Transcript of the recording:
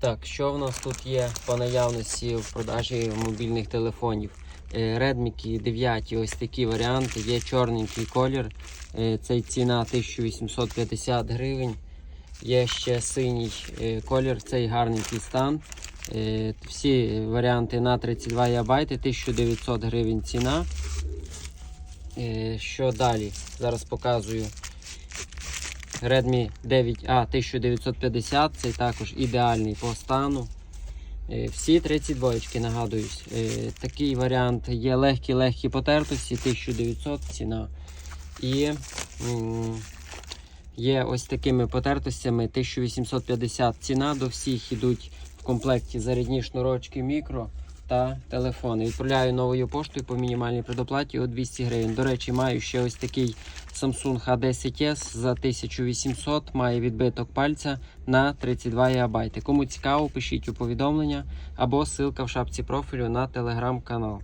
Так, що в нас тут є по наявності в продажі мобільних телефонів? Redmi 9, ось такі варіанти. Є чорненький колір. Е, Цей ціна 1850 гривень. Є ще синій е, колір, цей гарненький стан. Е, Всі варіанти на 32 ГБ, 1900 гривень ціна. Що далі? Зараз показую. Redmi 9A 1950, цей також ідеальний по стану. Е, Всі 32 нагадуюсь. Е, Такий варіант є легкі-легкі потертості, 1900 ціна. І є ось такими потертостями 1850 ціна. До всіх йдуть в комплекті зарядні шнурочки мікро та телефони. Відправляю новою поштою по мінімальній предоплаті у 200 гривень. До речі, маю ще ось такий Samsung H10S за 1800, має відбиток пальця на 32 ГБ. Кому цікаво, пишіть у повідомлення або ссылка в шапці профілю на телеграм-канал.